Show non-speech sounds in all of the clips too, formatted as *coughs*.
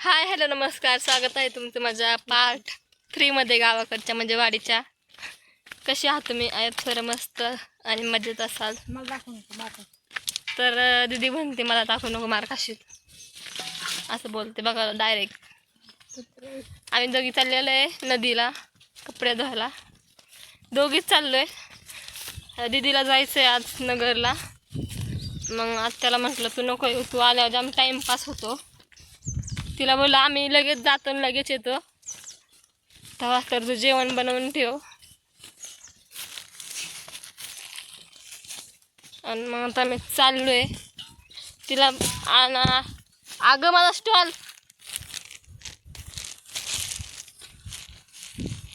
Hi hello नमस्कार. स्वागत आहे तुमचं माझ्या पार्ट थ्रीमध्ये गावाकडच्या म्हणजे वाडीच्या. कशी आहात तुम्ही? आहेत खरं मस्त आणि मजेत असाल. तर दीदी म्हणते मला दाखवू नको मार खाशील. असं बोलते बघा डायरेक्ट आम्ही दोघी चाललेलो आहे नदीला कपडे धुवायला. दोघीच चाललो आहे दीदीला जायचं आहे आज नगरला. मग आज त्याला म्हटलं तू नको येऊ तू आल्यावर जाम टाईमपास होतो. तिला बोललं आम्ही लगेच जातो लगेच येतो. तेव्हा तर तू जेवण बनवून ठेव. आणि मग आता मी चाललो आहे तिला आणा अगं माझा स्टॉल.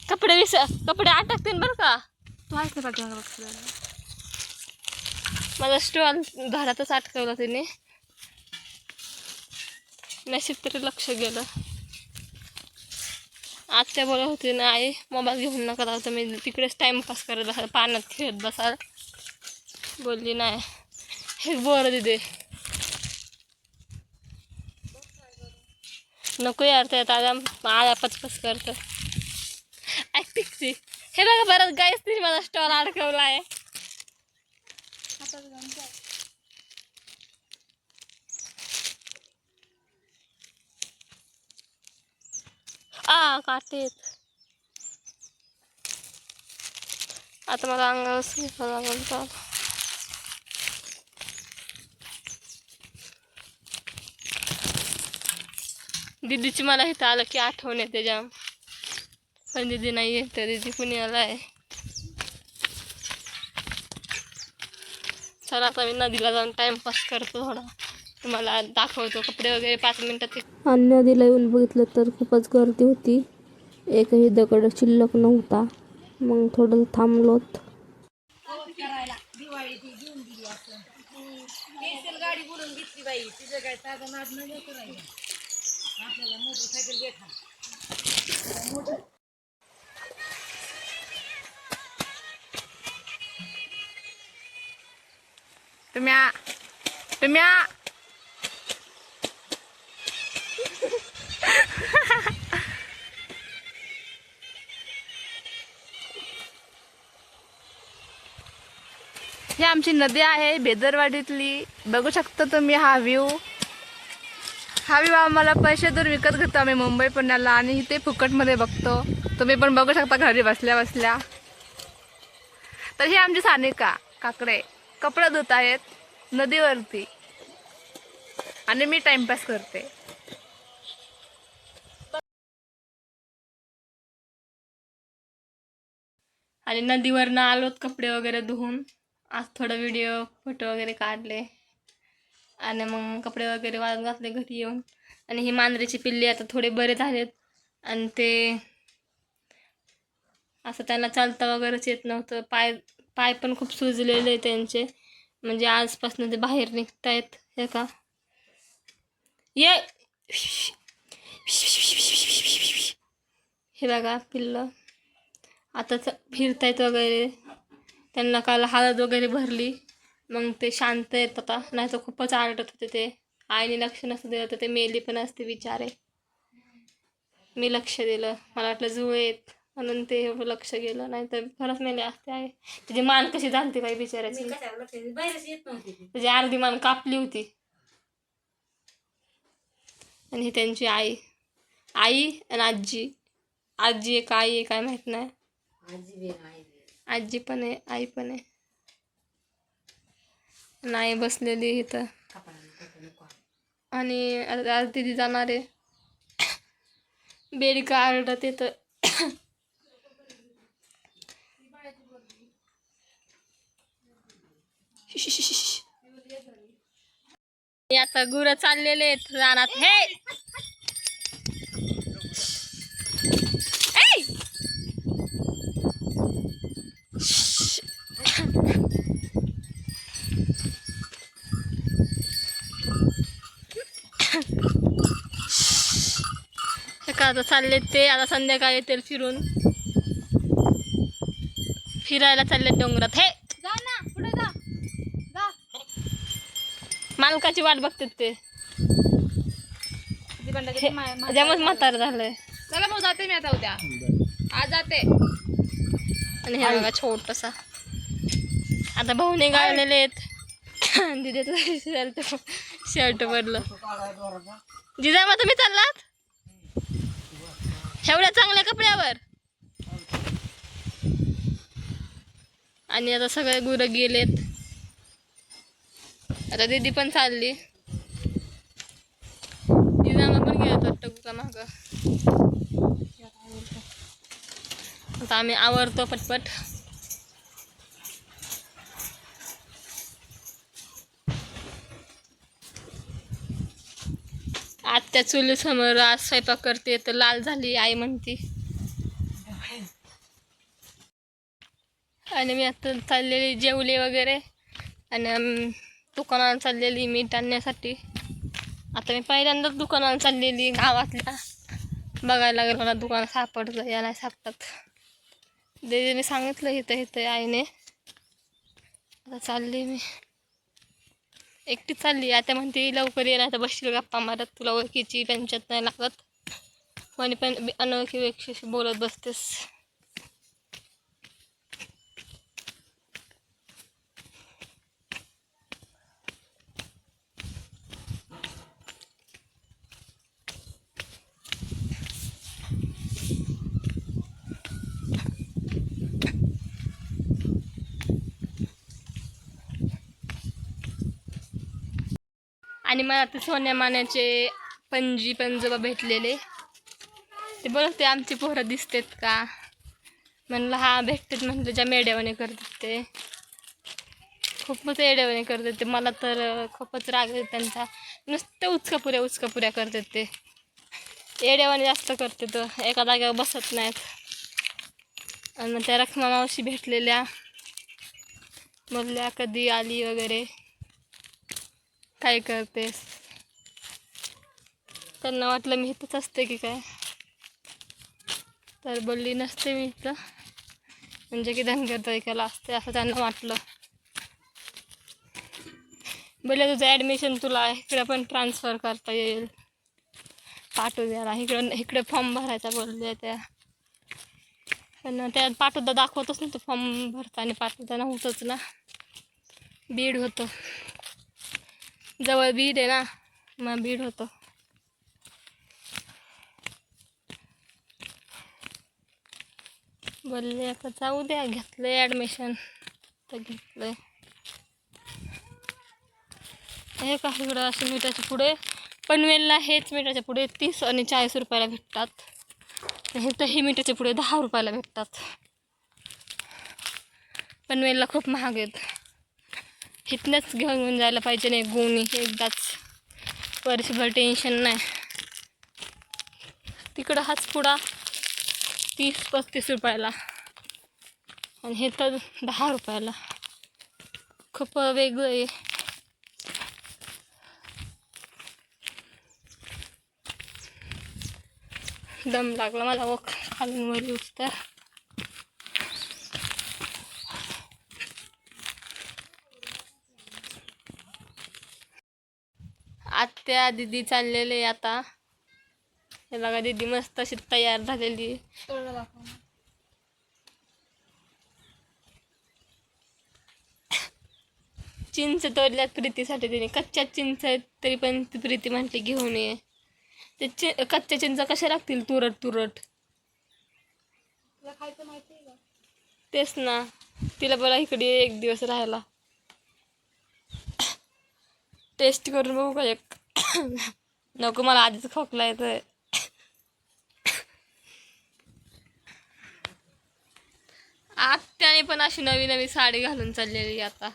कपडे विस कपडे अटकतील बरं का? तू आहेस ना माझा स्टॉल घरातच अटकवला तिने. नशीब तरी लक्ष गेलं. आत्या बोलत होती ना आई मोबाईल घेऊन नका राहू मी तिकडेच टाईमपास करत बसाल पाण्यात खेळत बसाल. बोलली नाही हे बोर दिदे. नको यार त्यात आला आला पचपच करतं. ॲक्टिंगची हे बघा बरंच गायच तिने माझा स्टॉल अडकवला आहे आ काटेत आता मला अंगावरच घ्यावं लागेल चाल दीदीची मला इथं आलं की आठवण येते जाम. पण दीदी नाही येत दीदी पुण्याला आहे. चला आता मी नदीला जाऊन टाइमपास करतो थोडा. तुम्हाला दाखवतो कपडे वगैरे पाच मिनिटात आणि नदीला येऊन बघितलं तर खूपच गर्दी होती. एकही दगड शिल्लक नव्हता. मग थोडं थांबलोत. स्पेशल गाडी बोलून घेतली बाई तिचं काय साधं नाद नाही होत राहिलं आपल्याला मोटरसायकल घेता तुम्ही तुम्ही ही आमची नदी आहे बेदरवाडीतली. बघू शकता तुम्ही हा व्ह्यू हा व्ह्यू आम्हाला पैसे दूर विकत घेतो आम्ही मुंबई पुण्याला आणि इथे फुकटमध्ये बघतो. तुम्ही पण बघू शकता घरी बसल्या बसल्या. तर ही आमची सानिका काकडे कपडे धुत आहेत नदीवरती. आणि मी टाइमपास करते. आणि नदीवरनं आलोत कपडे वगैरे धुवून. आज थोडं व्हिडिओ फोटो वगैरे काढले. आणि मग कपडे वगैरे वाळून घातले घरी येऊन. आणि ही मांजरीची पिल्ली आता थोडे बरे झालेत. आणि ते असं त्यांना चालता वगैरेच येत नव्हतं. पाय पाय पण खूप सुजलेले त्यांचे. म्हणजे आजपासून ते बाहेर निघतायत हे का? ये! हे बघा पिल्लं. आता फिरतायत वगैरे. त्यांना काल हळद वगैरे भरली. मग ते शांत आहेत आता. नाही तर खूपच आरडत होते ते. आईने लक्ष नसतं दिलं तर ते मेली पण असते बिचारे. मी लक्ष दिलं. मला वाटलं जुळे आहेत. म्हणून ते लक्ष गेलं. नाही तर खरंच मेले असते आहे. त्याची मान कशी झालती बाई बिचाऱ्याची? त्याची अर्धी मान कापली होती. आणि ही त्यांची आई. आई आणि आजी. आजी आहे का आई आहे काय माहीत नाही. आजी आजी पण आहे आई पण आहे. नाही बसलेली इथं. आणि आज दिदी जाणार आहे. बेडका आरडत येतं आता गुरं चाललेले आहेत रानात. हे! आता चालले ते आता संध्याकाळी येतील फिरून. फिरायला चालले डोंगरात. हे! जा ना पुढे जा. जा. मालकाची वाट बघतात ते. त्यामुळे म्हातार झालंय. चला मग जाते मी आता उद्या. आज जाते. आणि हे बघा छोटसा. आता भाऊने गाळलेले आहेत. *coughs* दिदीचं शर्ट शर्ट पडलं. जिजा मग तुम्ही चाललात? एवढ्या चांगल्या कपड्यावर. आणि आता सगळे गुरं गेलेत. आता दीदी पण चालली. जिजामा पण गेला वाटतं गुरा माग. आता आम्ही आवरतो पटपट. आत्या चुली समोर आज स्वयंपाक करते तर लाल झाली आई म्हणती. आणि मी आता चाललेली जेवले वगैरे आणि दुकानाला चाललेली मीठ आणण्यासाठी. आता मी पहिल्यांदाच दुकानाला चाललेली गावातल्या. बघायला लागेल मला दुकान सापडलं या नाही सापडत. दीदीने सांगितलं इथं इथं आईने. आता चालली मी. एकटी चालली आता म्हणते लवकर ये आता बसशील गप्पा मारत. तुला ओळखीची पंचायत नाही लागत. कोणी पण अनोळखी व्यक्तीशी बोलत बसतेस. आणि मला ते सोन्या मान्याचे पणजी पंजोबा भेटलेले. ते बोलते ते आमची पोरं दिसतेत का? म्हणलं हा भेटतात म्हणलं ज्या मेड्यावाने करतात ते. खूपच येड्यावाने करतात ते. मला तर खूपच राग येतो त्यांचा. नुसतं उचकापुऱ्या उचकापुऱ्या करतात ते. येड्यावाने जास्त करतात एका जागेवर बसत नाहीत. आणि मग त्या रखमा मावशी भेटलेल्या. बोलल्या कधी आली वगैरे? काय करतेस? त्यांना वाटलं मी इथंच असते की काय. तर बोलली नसते मी इथं. म्हणजे की धनगर तरीक्याला असते असं त्यांना वाटलं. बोलले तुझं ॲडमिशन तुला इकडं पण ट्रान्सफर करता येईल. पाठवू द्यायला. इकडं इकडे फॉर्म भरायचा बोलले त्या. पण त्या पाठवता दाखवतच नव्हतं फॉर्म भरताना पाठवता नव्हतंच ना. बीड होतं. जवळ बीड आहे ना मग बीड होतं. बोलले आता जाऊ द्या घेतलंय ॲडमिशन तर घेतलंय. हे का इकडं असे मिठाच्या पुढे? पनवेलला हेच मिठाच्या पुढे तीस आणि चाळीस रुपयाला भेटतात. हे तर हे मिठाच्या पुढे दहा रुपयाला भेटतात. पनवेलला खूप महाग आहेत. इथनंच घेऊन घेऊन जायला पाहिजे नाही गोणी. एकदाच वर्षभर टेन्शन नाही. तिकडं हाच पुडा तीस पस्तीस रुपयाला. आणि हे तर दहा रुपयाला. खूप वेगळं आहे. दम लागला मला व खालून वरी येऊस आत्या दिदी चाललेले आता. हे बघा दिदी मस्त अशी तयार झालेली. चिंच तोडल्यात प्रीतीसाठी तिने. कच्च्या चिंच आहेत तरी पण ती प्रीती म्हटली घेऊन ये. ते चि कच्च्या चिंच कशा लागतील तुरट तुरट? तेच ना. तिला बरं इकडे एक दिवस राहायला. टेस्ट करून बघू का एक. नको मला आधीच खोकला येतोय. आत्याने पण अशी नवी नवी साडी घालून चाललेली आता.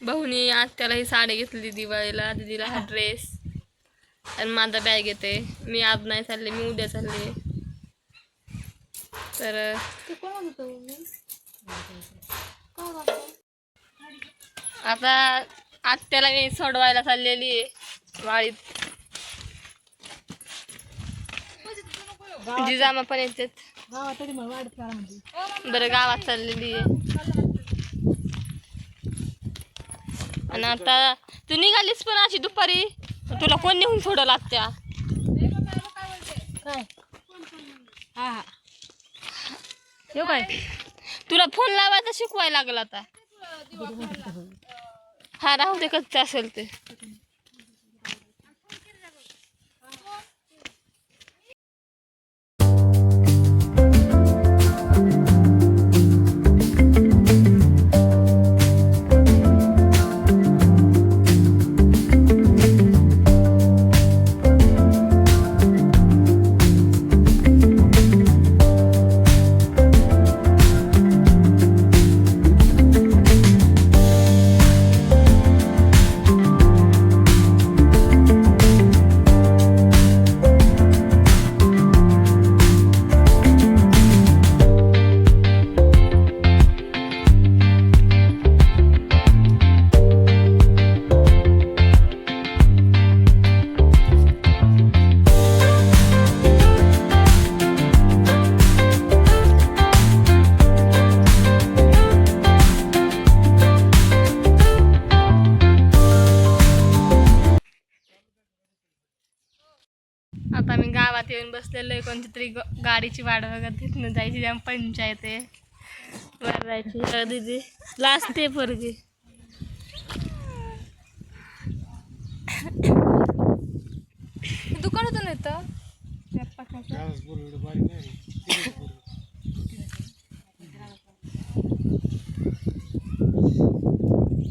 भाऊनी आत्याला ही साडी घेतली दिवाळीला. दिदीला हा *laughs* ड्रेस आणि माझा बॅग येते. मी आज नाही चालले मी उद्या चालले. तर आता आत्याला मी सोडवायला चाललेली आहे वाळीत. जिजामा पण येतात. बरं गावात चाललेली आहे. आणि आता तू निघालीस पण अशी दुपारी. तुला कोण नेऊन सोडवला आत्या? काय हा हा. येऊ काय? तुला फोन लावायचा शिकवायला लागला आता. हा राहू दे कच्चा असेल ते. गाडीची वाट बघत तिथनं जायची जाम पंचायत आहे. वर जायची. अ, दीदी लास्ट ते पोरगी. दुकान होतं ना इथं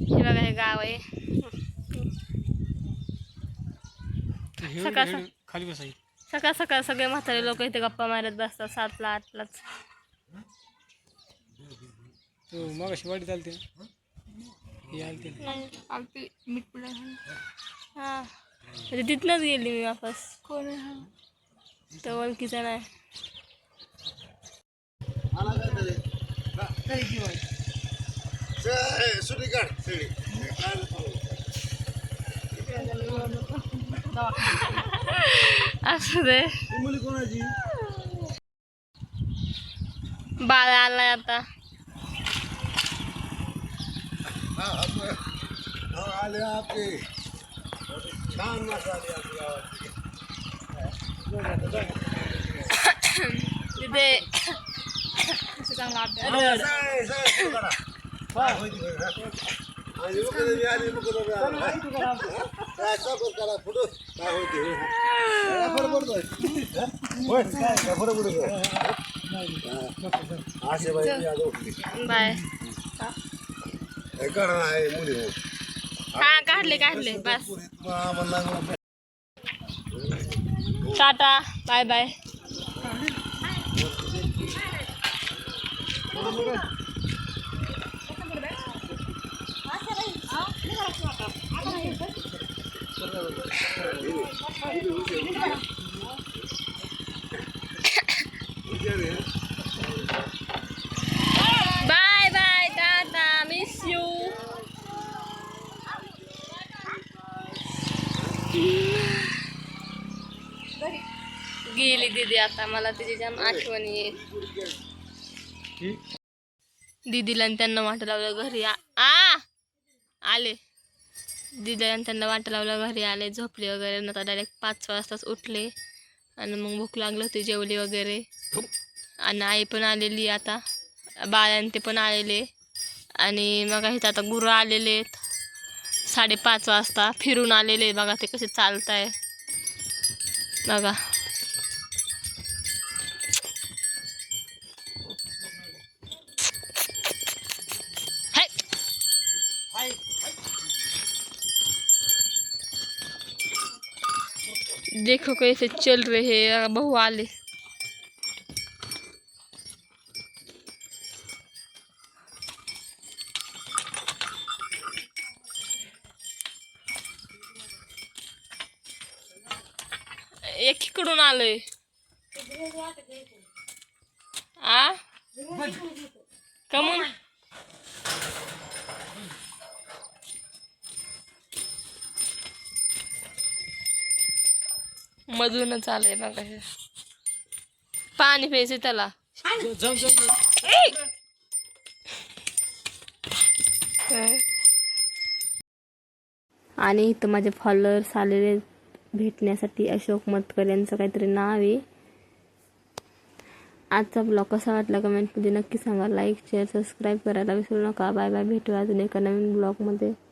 हे बघा हे गाव आहे. सकाळ खाली बसाई सकाळ सकाळ सगळे म्हातारे लोक इथे गप्पा मारत बसतात सातला आठलाच. तो मग अशी वाडी चालते ना? हे आलते. ना. आलती मीठ पुढे हां. म्हणजे तिथनंच गेली मी वापस. कोण आहे हा? तो ओळखीचा नाही. चांगला अभ्यास सगळे- सगळे सुरू करा. काय होईल बरं, हा? आणि मुकुंद बी आले, मुकुंद बी आले. हा? काय सगळं करा, पुढं. काय होते, हे? काय बाय. हा काढले काढले बस. Tata bye bye. Bye bye tata miss you गेली दीदी आता मला तिची जाम आठवणी येईल दीदीला आणि त्यांना वाट लावलं घरी आ आ! आले दीदीला त्यांना वाट लावला घरी आले झोपले वगैरे. नंतर डायरेक्ट पाच वाजताच उठले. आणि मग भूक लागली होती जेवली वगैरे. आणि आई पण आलेली आता. बाळ्यान ते पण आलेले. आणि मग इथं आता गुरं आलेले आहेत साडेपाच वाजता फिरून आलेले. बघा ते कसे चालत आहे बघा. देखो कैसे चल रहे हैं बहू आले। एकीकडून आलोय आ? कमून मधूनच आलंय बघा हे. पाणी प्यायचं त्याला. हं. आणि इथं माझे फॉलोअर्स आलेले भेटण्यासाठी अशोक मतकर यांचं काहीतरी नाव आहे. आजचा ब्लॉग कसा वाटला कमेंटमध्ये नक्की सांगा. लाईक शेअर सबस्क्राईब करायला विसरू नका. बाय बाय भेटूया अजून एका नवीन ब्लॉगमध्ये